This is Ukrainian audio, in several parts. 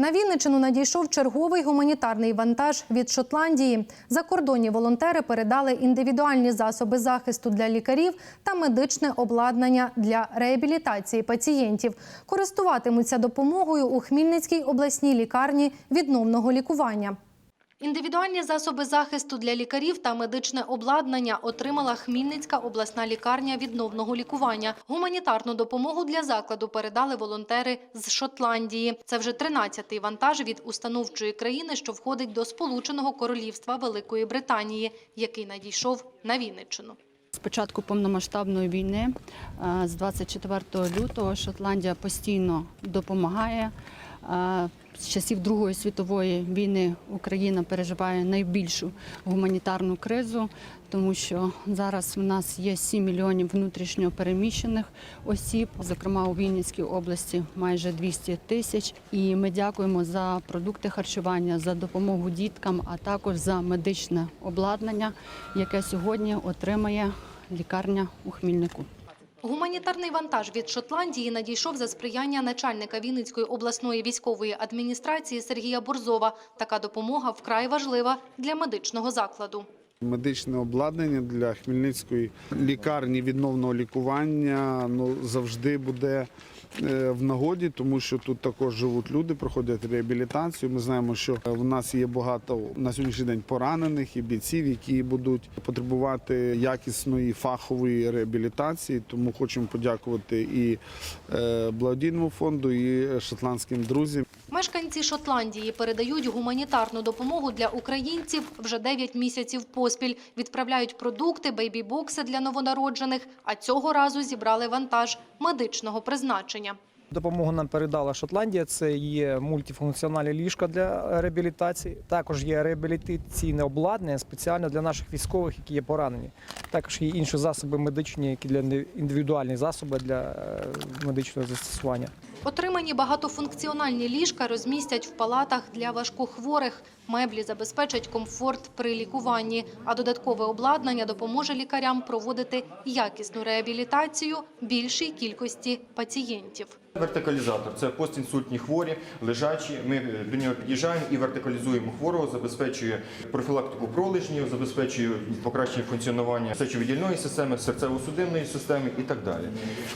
На Вінничину надійшов черговий гуманітарний вантаж від Шотландії. Закордонні волонтери передали індивідуальні засоби захисту для лікарів та медичне обладнання для реабілітації пацієнтів. Користуватимуться допомогою у Хмільницькій обласній лікарні відновного лікування. Індивідуальні засоби захисту для лікарів та медичне обладнання отримала Хмільницька обласна лікарня відновного лікування. Гуманітарну допомогу для закладу передали волонтери з Шотландії. Це вже 13-й вантаж від установчої країни, що входить до Сполученого Королівства Великої Британії, який надійшов на Вінниччину. З початку повномасштабної війни, е, з 24 лютого, Шотландія постійно допомагає. З часів Другої світової війни Україна переживає найбільшу гуманітарну кризу, тому що зараз в нас є 7 мільйонів внутрішньо переміщених осіб, зокрема у Вінницькій області майже 200 тисяч. І ми дякуємо за продукти харчування, за допомогу діткам, а також за медичне обладнання, яке сьогодні отримає лікарня у Хмільнику. Гуманітарний вантаж від Шотландії надійшов за сприяння начальника Вінницької обласної військової адміністрації Сергія Борзова. Така допомога вкрай важлива для медичного закладу. Медичне обладнання для Хмельницької лікарні відновного лікування ну, завжди буде е, в нагоді, тому що тут також живуть люди, проходять реабілітацію. Ми знаємо, що в нас є багато на сьогоднішній день поранених і бійців, які будуть потребувати якісної фахової реабілітації. Тому хочемо подякувати і е, благодійному фонду, і шотландським друзям. Мешканці Шотландії передають гуманітарну допомогу для українців вже 9 місяців поспіль. Відправляють продукти, бейбі-бокси для новонароджених, а цього разу зібрали вантаж медичного призначення. Допомогу нам передала Шотландія. Це є мультифункціональні ліжка для реабілітації. Також є реабілітаційне обладнання спеціально для наших військових, які є поранені. Також є інші засоби медичні, які для індивідуальні засоби для е, медичного застосування. Отримані багатофункціональні ліжка розмістять в палатах для важкохворих. Меблі забезпечать комфорт при лікуванні, а додаткове обладнання допоможе лікарям проводити якісну реабілітацію більшій кількості пацієнтів. Вертикалізатор це постінсультні хворі, лежачі. Ми е, до нього під'їжджаємо і вертикалізуємо хворого, забезпечує профілактику пролежнів, забезпечує покращення функціонування сечовидільної системи, серцево-судинної системи і так далі.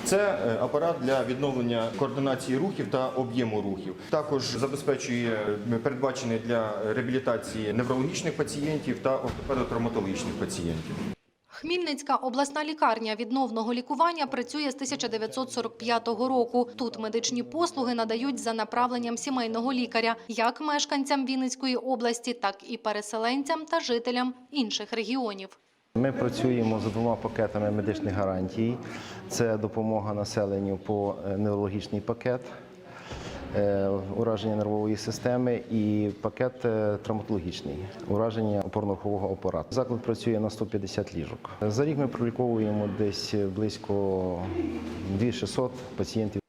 Це е, апарат для відновлення координації рухів та об'єму рухів. Також забезпечує е, передбачений для реабілітації неврологічних пацієнтів та ортопедо-травматологічних пацієнтів. Хмільницька обласна лікарня відновного лікування працює з 1945 року. Тут медичні послуги надають за направленням сімейного лікаря як мешканцям Вінницької області, так і переселенцям та жителям інших регіонів. Ми працюємо за двома пакетами медичних гарантій. Це допомога населенню по е, неврологічний пакет, е, ураження нервової системи і пакет е, травматологічний, ураження опорно-рухового апарату. Заклад працює на 150 ліжок. За рік ми проліковуємо десь близько 2600 пацієнтів.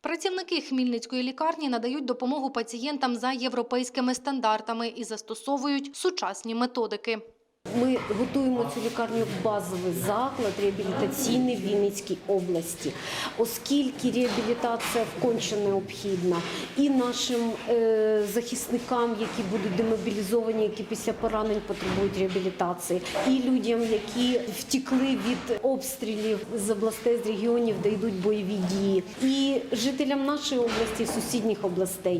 Працівники Хмільницької лікарні надають допомогу пацієнтам за європейськими стандартами і застосовують сучасні методики. Ми готуємо цю лікарню як базовий заклад реабілітаційний в Вінницькій області, оскільки реабілітація вконче необхідна і нашим е, захисникам, які будуть демобілізовані, які після поранень потребують реабілітації, і людям, які втікли від обстрілів з областей, з регіонів, де йдуть бойові дії, і жителям нашої області, сусідніх областей.